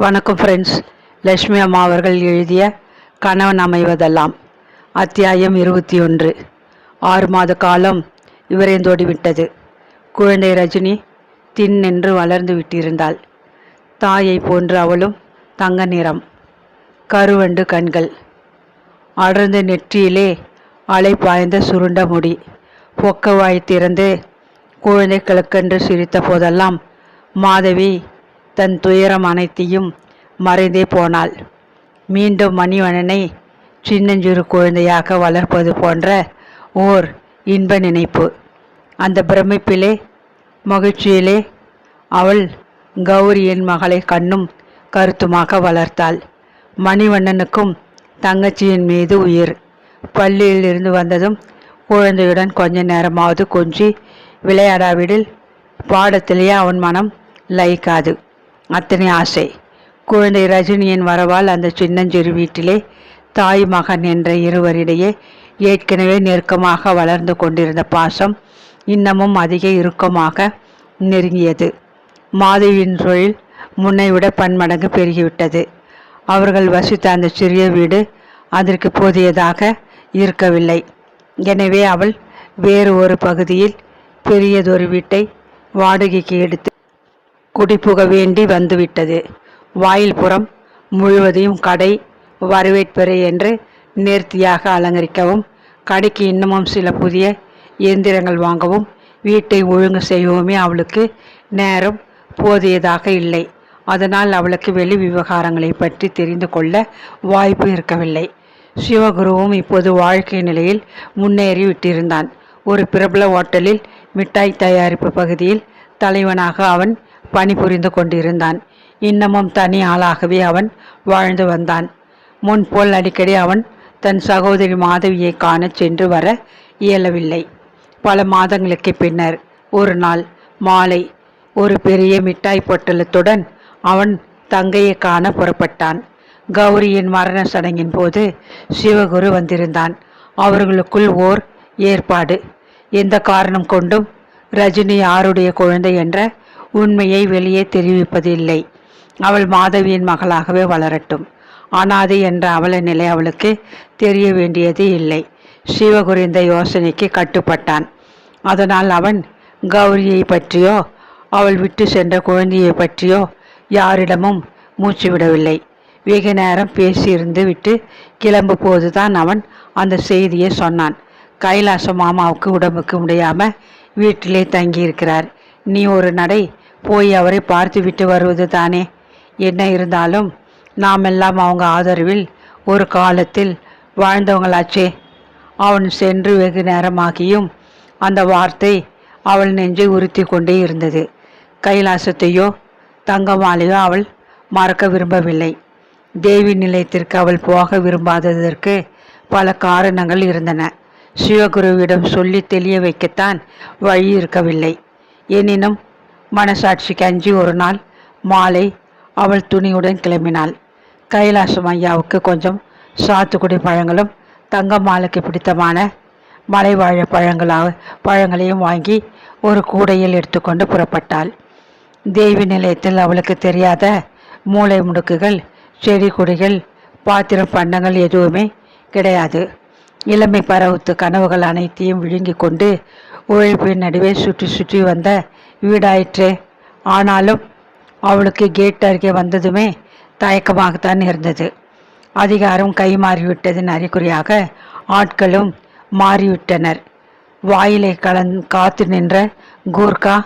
வணக்கம் ஃப்ரெண்ட்ஸ் லக்ஷ்மி அம்மா அவர்கள் எழுதிய கணவன் அமைவதெல்லாம் அத்தியாயம் இருபத்தி ஒன்று. ஆறு மாத காலம் விரைந்தோடி விட்டது. குழந்தை ரஜினி தின் என்று வளர்ந்து விட்டிருந்தாள். தாயை போன்று அவளும் தங்க நிறம். கருவண்டு கண்கள். அடர்ந்த நெற்றியிலே அலை பாய்ந்த சுருண்ட முடி. பொக்கவாய் திறந்து குழந்தை கிழக்கென்று சிரித்த போதெல்லாம் மாதவி தன் துயரம் அனைத்தையும் மறைந்தே போனாள். மீண்டும் மணிவண்ணனை சின்னஞ்சிறு குழந்தையாக வளர்ப்பது போன்ற ஓர் இன்ப நினைப்பு. அந்த பிரமிப்பிலே மகிழ்ச்சியிலே அவள் கௌரியின் மகளை கண்ணும் கருத்துமாக வளர்த்தாள். மணிவண்ணனுக்கும் தங்கச்சியின் மீது உயிர். பள்ளியில் இருந்து வந்ததும் குழந்தையுடன் கொஞ்ச நேரமாவது கொஞ்சி விளையாடாவிடில் பாடத்திலேயே அவன் மனம் லயிக்காது. அத்தனை ஆசை. குழந்தை ரஜினியின் வரவால் அந்த சின்னஞ்சிறு வீட்டிலே தாய் மகன் என்ற இருவரிடையே ஏற்கனவே நெருக்கமாக வளர்ந்து கொண்டிருந்த பாசம் இன்னமும் அதிக இறுக்கமாக நெருங்கியது. மாதவியின் தொழில் முன்னை விட பன்மடங்கு பெருகிவிட்டது. அவர்கள் வசித்த அந்த சிறிய வீடு அதற்கு போதியதாக இருக்கவில்லை. எனவே அவள் வேறு ஒரு பகுதியில் பெரியதொரு வீட்டை வாடகைக்கு எடுத்து குடிபுக வேண்டி வந்துவிட்டது. வாயில் புறம் முழுவதையும் கடை வரவேற்பறை என்று நேர்த்தியாக அலங்கரிக்கவும் கடைக்கு இன்னமும் சில புதிய இயந்திரங்கள் வாங்கவும் வீட்டை ஒழுங்கு செய்யவுமே அவளுக்கு நேரம் போதியதாக இல்லை. அதனால் அவளுக்கு வெளி விவகாரங்களை பற்றி தெரிந்து கொள்ள வாய்ப்பு இருக்கவில்லை. சிவகுருவும் இப்போது வாழ்க்கை நிலையில் முன்னேறி விட்டிருந்தான். ஒரு பிரபல ஓட்டலில் மிட்டாய் தயாரிப்பு பகுதியில் தலைவனாக அவன் பணிபுரிந்து கொண்டிருந்தான். இன்னமும் தனி ஆளாகவே அவன் வாழ்ந்து வந்தான். முன்போல் அடிக்கடி அவன் தன் சகோதரி மாதவியை காணச் சென்று வர இயலவில்லை. பல மாதங்களுக்கு பின்னர் ஒரு நாள் மாலை ஒரு பெரிய மிட்டாய் பொட்டலத்துடன் அவன் தங்கையை காண புறப்பட்டான். கௌரியின் மரண சடங்கின் போது சிவகுரு வந்திருந்தான். அவர்களுக்குள் ஓர் ஏற்பாடு. எந்த காரணம் கொண்டும் ரஜினி யாருடைய குழந்தை என்ற உண்மையை வெளியே தெரிவிப்பதில்லை. அவள் மாதவியின் மகளாகவே வளரட்டும். அனாதை என்ற அவல நிலை அவளுக்கு தெரிய வேண்டியது இல்லை. சிவகுருந்த யோசனைக்கு கட்டுப்பட்டான். அதனால் அவன் கௌரியை பற்றியோ அவள் விட்டு சென்ற குழந்தையை பற்றியோ யாரிடமும் மூச்சு விடவில்லை. வெகு நேரம் பேசியிருந்து விட்டு கிளம்பு போதுதான் அவன் அந்த செய்தியை சொன்னான். கைலாச மாமாவுக்கு உடம்புக்கு முடியாமல் வீட்டிலே தங்கியிருக்கிறார். நீ ஒரு நடை போய் அவரை பார்த்து விட்டு வருவது தானே? என்ன இருந்தாலும் நாமெல்லாம் அவங்க ஆதரவில் ஒரு காலத்தில் வாழ்ந்தவங்களாச்சே. அவன் சென்று வெகு நேரமாகியும் அந்த வார்த்தை அவள் நெஞ்சை உறுத்தி கொண்டே இருந்தது. கைலாசத்தையோ தங்கமாலையோ அவள் மறக்க விரும்பவில்லை. தேவி நிலையத்திற்கு அவள் போக விரும்பாததற்கு பல காரணங்கள் இருந்தன. சிவகுருவிடம் சொல்லி தெளிய வைக்கத்தான் வழி இருக்கவில்லை. எனினும் மனசாட்சிக்கு அஞ்சி ஒரு நாள் மாலை அவள் துணியுடன் கிளம்பினாள். கைலாசம் ஐயாவுக்கு கொஞ்சம் சாத்துக்குடி பழங்களும் தங்கம்மாளுக்கு பிடித்தமான மலைவாழ பழங்களாக பழங்களையும் வாங்கி ஒரு கூடையில் எடுத்துக்கொண்டு புறப்பட்டாள். தேவி நிலையத்தில் அவளுக்கு தெரியாத மூளை முடுக்குகள் செடி கொடிகள் பாத்திரம் பண்டங்கள் எதுவுமே கிடையாது. இளமை பரவத்து கனவுகள் அனைத்தையும் விழுங்கி கொண்டு உழைப்பின் நடுவே சுற்றி சுற்றி வந்த வீடாயிற்று. ஆனாலும் அவளுக்கு கேட் அருகே வந்ததுமே தயக்கமாகத்தான் இருந்தது. அதிகாரம் கை மாறிவிட்டதின் அறிகுறியாக ஆட்களும் மாறிவிட்டனர். வாயிலை கலந் காத்து நின்ற கூர்கா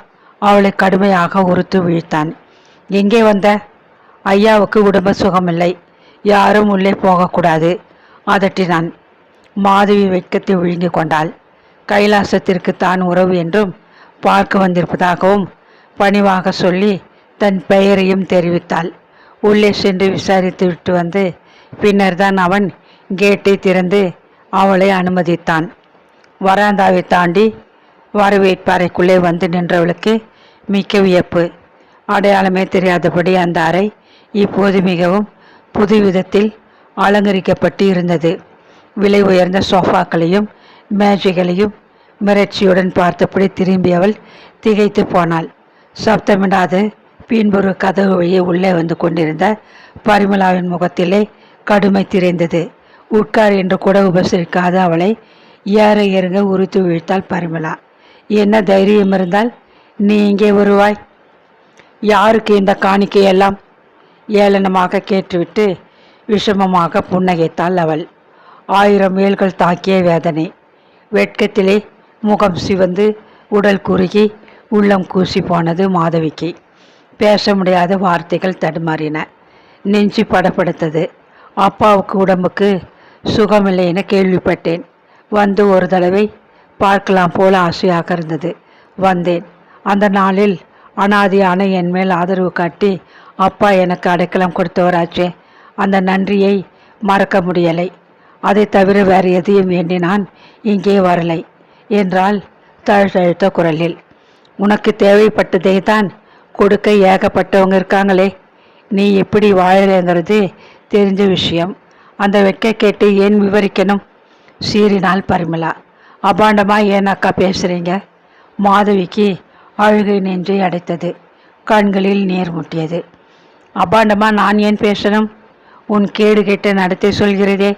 அவளை கடுமையாக உறுத்து வீழ்த்தான். எங்கே வந்த? ஐயாவுக்கு உடம்பு சுகமில்லை. யாரும் உள்ளே போகக்கூடாது அதட்டினான். மாதவி வெட்கத்தை விழுங்கி கொண்டாள். கைலாசத்திற்கு தான் உறவு என்றும் பார்க்க வந்திருப்பதாகவும் பணிவாக சொல்லி தன் பெயரையும் தெரிவித்தாள். உள்ளே சென்று விசாரித்து விட்டு வந்து பின்னர் தான் அவன் கேட்டை திறந்து அவளை அனுமதித்தான். வராந்தாவை தாண்டி வரவேற்பறைக்குள்ளே வந்து நின்றவளுக்கு மிக்க வியப்பு. அடையாளமே தெரியாதபடி அந்த அறை இப்போது மிகவும் புது விதத்தில் அலங்கரிக்கப்பட்டு இருந்தது. விலை உயர்ந்த சோஃபாக்களையும் மேஜைகளையும் மிரட்சியுடன் பார்த்தபடி திரும்பி அவள் திகைத்து போனாள். சப்தமிடாது பின்பொரு கதவு வழியே உள்ளே வந்து கொண்டிருந்த பரிமலாவின் முகத்திலே கடுமை திரைந்தது. உட்கார் என்று கூட உபசரிக்காத அவளை ஏற இறங்க உரித்து வீழ்த்தாள் பரிமலா என்ன தைரியம் இருந்தால் நீ இங்கே வருவாய்? யாருக்கு இந்த காணிக்கையெல்லாம்? ஏளனமாக கேட்டுவிட்டு விஷமமாக புன்னகைத்தாள் அவள். ஆயிரம் வேல்கள் தாக்கிய வேதனை. வெட்கத்திலே முகம் சிவந்து உடல் குறுகி உள்ளம் கூசி போனது மாதவிக்கு. பேச முடியாத வார்த்தைகள் தடுமாறின. நெஞ்சு படப்படுத்தது அப்பாவுக்கு உடம்புக்கு சுகமில்லை என கேள்விப்பட்டேன். வந்து ஒரு தடவை பார்க்கலாம் போல ஆசையாக இருந்தது. வந்தேன். அந்த நாளில் அனாதியான என் மேல் ஆதரவு காட்டி அப்பா எனக்கு அடைக்கலம் கொடுத்தவராச்சே. அந்த நன்றியை மறக்க முடியலை. அதை தவிர வேறு எதையும் வேண்டி நான் இங்கே வரலை. என்றால் தழுத்தழுத்த குரலில். உனக்கு தேவைப்பட்டதை தான் கொடுக்க ஏகப்பட்டவங்க இருக்காங்களே. நீ எப்படி வாழலைங்கிறது தெரிஞ்ச விஷயம். அந்த வெட்க கேட்டு ஏன் விவரிக்கணும்? சீறினால் பரிமலா அபாண்டமா ஏன் அக்கா பேசுகிறீங்க மாதவிக்கு அழுகை நின்று அடைத்தது. கண்களில் நீர் முட்டியது. அபாண்டமா நான் ஏன் பேசணும்? உன் கேடு கெட்ட நடத்தை சொல்கிறதே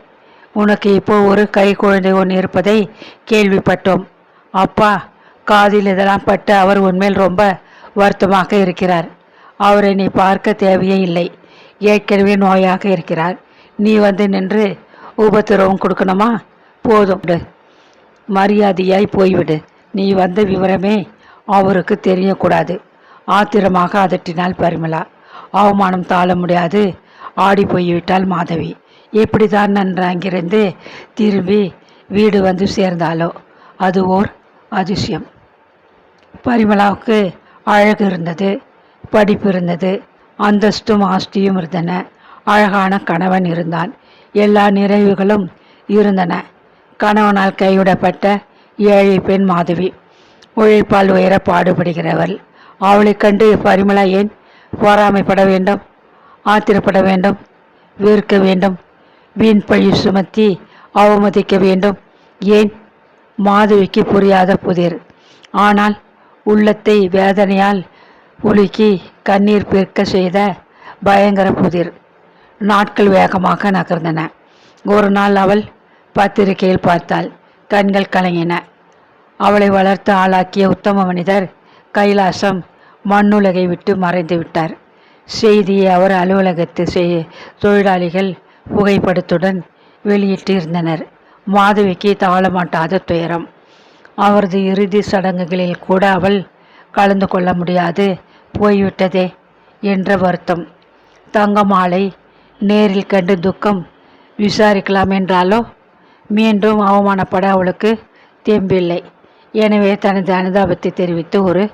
உனக்கு இப்போ ஒரு கை குழந்தை ஒன்று இருப்பதை கேள்விப்பட்டோம். அப்பா காதில் இதெல்லாம் பட்டு அவர் உண்மையில் ரொம்ப வருத்தமாக இருக்கிறார். அவரை நீ பார்க்க தேவையே இல்லை. ஏற்கனவே நோயாக இருக்கிறார். நீ வந்து நின்று உபத்திரவம் கொடுக்கணுமா? போதும். மரியாதையாய் போய்விடு. நீ வந்த விவரமே அவருக்கு தெரியக்கூடாது. ஆத்திரமாக அதட்டினாள் பரிமளா. அவமானம் தாழ முடியாது. ஆடி போய்விட்டாள் மாதவி. எப்படிதான் நன்று அங்கிருந்து திரும்பி வீடு வந்து சேர்ந்தாலோ அது ஓர் அதிசயம். பரிமளாவுக்கு அழகு இருந்தது படிப்பு இருந்தது அந்தஸ்தும் ஆஸ்தியும் இருந்தன. அழகான கணவன் இருந்தான். எல்லா நிறைவுகளும் இருந்தன. கணவனால் கைவிடப்பட்ட ஏழை பெண் மாதவி. உழைப்பால் உயர பாடுபடுகிறவள். அவளைக் கண்டு பரிமளா ஏன் பொறாமைப்பட வேண்டும் ஆத்திரப்பட வேண்டும் வெறுக்க வேண்டும்? வீண் பழி சுமத்தி அவமதிக்க வேண்டும். ஏன்? மாதவிக்கு புரியாத புதிர். ஆனால் உள்ளத்தை வேதனையால் உலுக்கி கண்ணீர் பிற்க செய்த பயங்கர புதிர். நாட்கள் வேகமாக நகர்ந்தன. ஒரு நாள் அவள் பத்திரிகையில் பார்த்தாள். கண்கள் கலங்கின. அவளை வளர்த்து ஆளாக்கிய உத்தம மனிதர் கைலாசம் மண்ணுலகை விட்டு மறைந்து விட்டார். செய்தியை அவர் அலுவலகத்து செய் தொழிலாளிகள் புகைப்படத்துடன் வெளியிட்டிருந்தனர். மாதவிக்கு தாழமாட்டாத துயரம். அவரது இறுதி சடங்குகளில் கூட அவள் கலந்து கொள்ள முடியாது போய்விட்டதே என்ற வருத்தம். தங்கமாலை நேரில் கண்டு துக்கம் விசாரிக்கலாம் என்றாலோ? மீண்டும் அவமானப்பட அவளுக்கு தெம்பில்லை. எனவே தனது அனுதாபத்தை தெரிவித்து ஒரு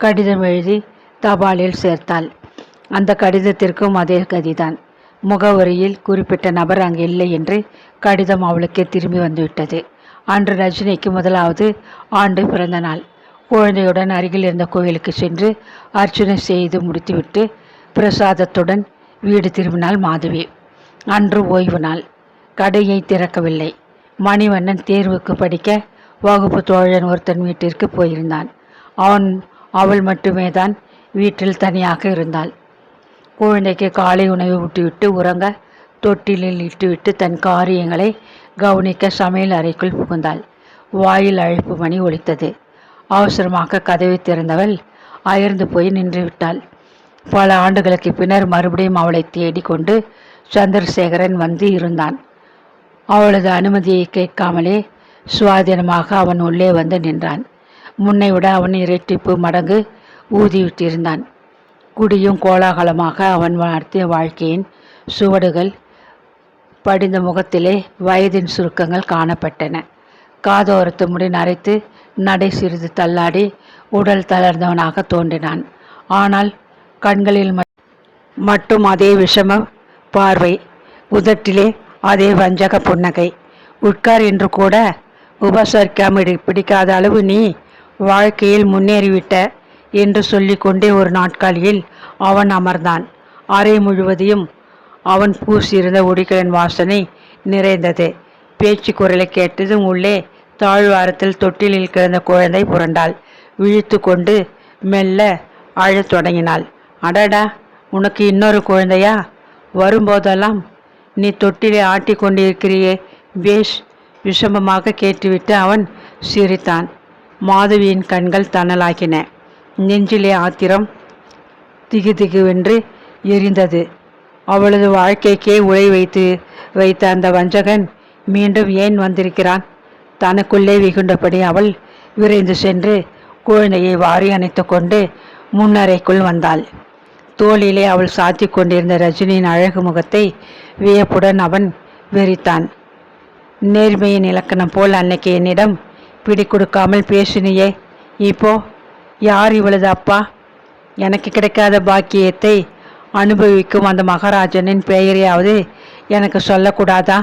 கடிதம் எழுதி தபாலில் சேர்த்தாள். அந்த கடிதத்திற்கும் அதே கதிதான். முகவரியில் குறிப்பிட்ட நபர் அங்கு இல்லை என்று கடிதம் அவளுக்கே திரும்பி வந்துவிட்டது. அன்று ரஜினிக்கு முதலாவது ஆண்டு பிறந்த நாள். குழந்தையுடன் அருகில் இருந்த கோயிலுக்கு சென்று அர்ச்சனை செய்து முடித்துவிட்டு பிரசாதத்துடன் வீடு திரும்பினாள் மாதவி. அன்று ஓய்வு நாள். கடையை திறக்கவில்லை. மணிவண்ணன் தேர்வுக்கு படிக்க வகுப்பு தோழன் ஒருத்தன் வீட்டிற்கு போயிருந்தான். அவன் அவள் மட்டுமே தான் வீட்டில் தனியாக இருந்தாள். குழந்தைக்கு காலை உணவு ஊட்டிவிட்டு உறங்க தொட்டிலில் இட்டுவிட்டு தன் காரியங்களை கவனிக்க சமையல் அறைக்குள் புகுந்தாள். வாயில் அழைப்பு மணி ஒலித்தது. அவசரமாக கதவை திறந்தவள் அயர்ந்து போய் நின்றுவிட்டாள். பல ஆண்டுகளுக்கு பின்னர் மறுபடியும் அவளை தேடிக்கொண்டு சந்திரசேகரன் வந்து இருந்தான். அவளது அனுமதியை கேட்காமலே சுவாதீனமாக அவன் உள்ளே வந்து நின்றான். முன்னை விட அவன் இரட்டிப்பு மடங்கு ஊதிவிட்டிருந்தான். குடியும் கோலாகலமாக அவன் நடத்திய வாழ்க்கையின் சுவடுகள் படிந்த முகத்திலே வயதின் சுருக்கங்கள் காணப்பட்டன. காதோரத்து முடி நரைத்து நடை சிறிது தள்ளாடி உடல் தளர்ந்தவனாக தோன்றினான். ஆனால் கண்களில் மட்- மட்டும் அதே விஷம பார்வை உதட்டிலே அதே வஞ்சக புன்னகை. உட்கார் என்று கூட உபசரிக்காமல் பிடிக்காத அளவு நீ வாழ்க்கையில் முன்னேறிவிட்ட என்று சொல்லிக்கொண்டே ஒரு நாட்காலியில் அவன் அமர்ந்தான். அறை முழுவதையும் அவன் பூசியிருந்த ஒடிகளின் வாசனை நிறைந்தது. பேச்சு குரலை கேட்டதும் உள்ளே தாழ்வாரத்தில் தொட்டிலில் கிடந்த குழந்தை புரண்டாள். விழித்து கொண்டு மெல்ல அழத் தொடங்கினாள். அடடா உனக்கு இன்னொரு குழந்தையா? வரும்போதெல்லாம் நீ தொட்டிலே ஆட்டி கொண்டிருக்கிறியே. பேஷ் விஷமமாக கேட்டுவிட்டு அவன் சிரித்தான். மாதவியின் கண்கள் தணலாகின. நெஞ்சிலே ஆத்திரம் திகு திகுவென்று எரிந்தது. அவளது வாழ்க்கைக்கே உழை வைத்து வைத்த அந்த வஞ்சகன் மீண்டும் ஏன் வந்திருக்கிறான்? தனக்குள்ளே வெகுண்டபடி அவள் விரைந்து சென்று குழந்தையை வாரி அணைத்து கொண்டு முன்னறைக்குள் வந்தாள். தோளிலே அவள் சாத்தி கொண்டிருந்த ரஜினியின் அழகு முகத்தை வியப்புடன் அவன் வெறித்தான். நேர்மையின் இலக்கணம் போல் அன்னைக்கு என்னிடம் பிடி கொடுக்காமல் பேசினியே. இப்போ யார் இவளது அப்பா? எனக்கு கிடைக்காத பாக்கியத்தை அனுபவிக்கும் அந்த மகாராஜனின் பெயரையாவது எனக்கு சொல்லக்கூடாதா?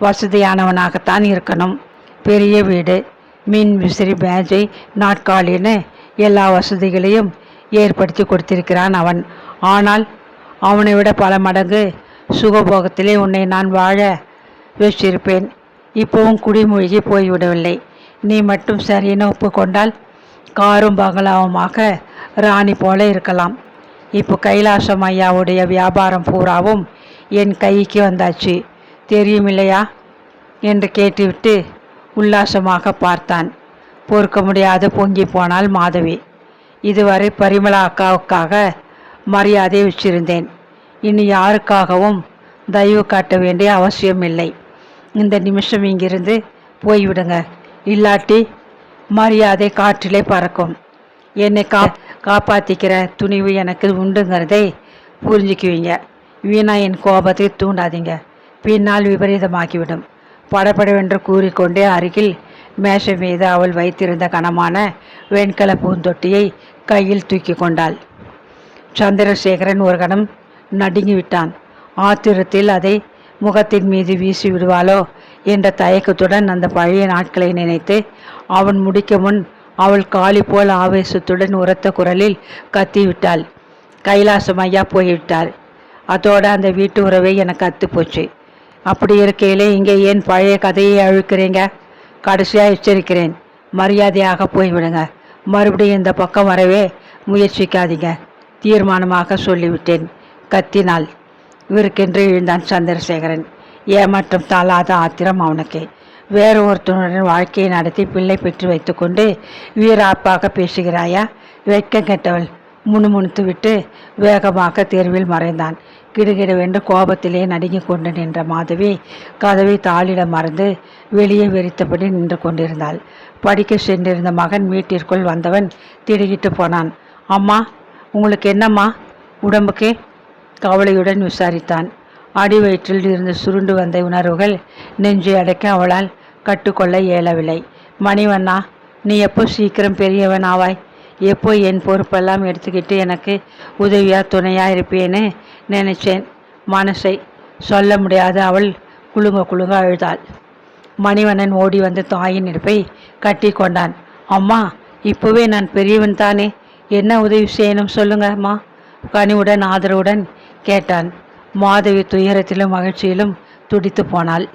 வசதியானவனாகத்தான் இருக்கணும். பெரிய வீடு மின் விசிறி மேஜை நாட்காலின்னு எல்லா வசதிகளையும் ஏற்படுத்தி கொடுத்திருக்கிறான் அவன். ஆனால் அவனை விட பல மடங்கு சுகபோகத்திலே உன்னை நான் வாழ வச்சிருப்பேன். இப்போவும் குடிமூழ்கி போய்விடவில்லை. நீ மட்டும் சரின்னு ஒப்புக்கொண்டால் காரும் பங்களாவுமாக ராணி போல இருக்கலாம். இப்போ கைலாசம் ஐயாவுடைய வியாபாரம் பூராவும் என் கைக்கு வந்தாச்சு. தெரியும் இல்லையா என்று கேட்டுவிட்டு உல்லாசமாக பார்த்தான். பொறுக்க முடியாது பொங்கி போனால் மாதவி. இதுவரை பரிமளா அக்காவுக்காக மரியாதை வச்சிருந்தேன். இனி யாருக்காகவும் தயவு காட்ட வேண்டிய அவசியம் இல்லை இந்த நிமிஷம் இங்கிருந்து போய்விடுங்க. இல்லாட்டி மரியாதை காற்றிலே பறக்கும். என்னை கா காப்பாற்றிக்கிற துணிவு எனக்கு உண்டுங்கிறதை புரிஞ்சுக்குவீங்க. வீணா என் கோபத்தை தூண்டாதீங்க. பின்னால் விபரீதமாக்கிவிடும் படபடவென்று கூறிக்கொண்டே அருகில் மேஷை மீது அவள் வைத்திருந்த கனமான வெண்கல பூந்தொட்டியை கையில் தூக்கி கொண்டாள். சந்திரசேகரன் ஒரு கணம் நடுங்கி விட்டான் ஆத்திரத்தில் அதை முகத்தின் மீது வீசி விடுவாளோ என்ற தயக்கத்துடன் அந்த பழைய நாட்களை நினைத்து அவன் முடிக்க முன் அவள் காளி போல் ஆவேசத்துடன் உரத்த குரலில் கத்திவிட்டாள். கைலாசம் ஐயா போய்விட்டார். அதோட அந்த வீட்டு உறவை எனக்கு அத்து போச்சு அப்படி இருக்கையிலே இங்கே ஏன் பழைய கதையை அழுக்கிறீங்க? கடைசியாக எச்சரிக்கிறேன். மரியாதையாக போய்விடுங்க. மறுபடியும் இந்த பக்கம் வரவே முயற்சிக்காதீங்க தீர்மானமாக சொல்லிவிட்டேன். கத்தினாள். இவருக்கென்று எழுந்தான் சந்திரசேகரன். ஏமாற்றம் தாளாத ஆத்திரம் அவனுக்கு. வேறு ஒருத்தனுடன் வாழ்க்கையை நடத்தி பிள்ளை பெற்று வைத்துக்கொண்டு வீராப்பாக பேசுகிறாயா? வெட்கம் கெட்டவள். முணுமுணுத்து விட்டு வேகமாக தேர்வில் மறைந்தான். கிடுகிடவென்று கோபத்திலே நடுங்கிக் கொண்டு நின்ற மாதவி கதவை தாளிட மறந்து வெளியே வெறித்தபடி நின்று கொண்டிருந்தாள். படிக்க சென்றிருந்த மகன் வீட்டிற்குள் வந்தவன் திடுகிட்டு போனான். அம்மா உங்களுக்கு என்னம்மா? உடம்புக்கு? கவலையுடன் விசாரித்தான். அடி வயிற்றில் இருந்து சுருண்டு வந்த உணர்வுகள் நெஞ்சை அடைக்க அவளால் கட்டுக்கொள்ள இயலவில்லை. மணிவண்ணா நீ எப்போ சீக்கிரம் பெரியவன் ஆவாய்? எப்போ என் பொறுப்பெல்லாம் எடுத்துக்கிட்டு எனக்கு உதவியாக துணையாக இருப்பேன்னு நினைச்சேன். மனசை சொல்ல முடியாத அவள் குலுங்க குலுங்க அழுதாள். மணிவண்ணன் ஓடி வந்து தாயின் நெருப்பை கட்டி கொண்டான். அம்மா இப்போவே நான் பெரியவன் தானே? என்ன உதவி செய்யணும் சொல்லுங்கம்மா கனிவுடன் ஆதரவுடன் கேட்டான். மாதவி துயரத்திலும் மகிழ்ச்சியிலும் துடித்து போனாள்.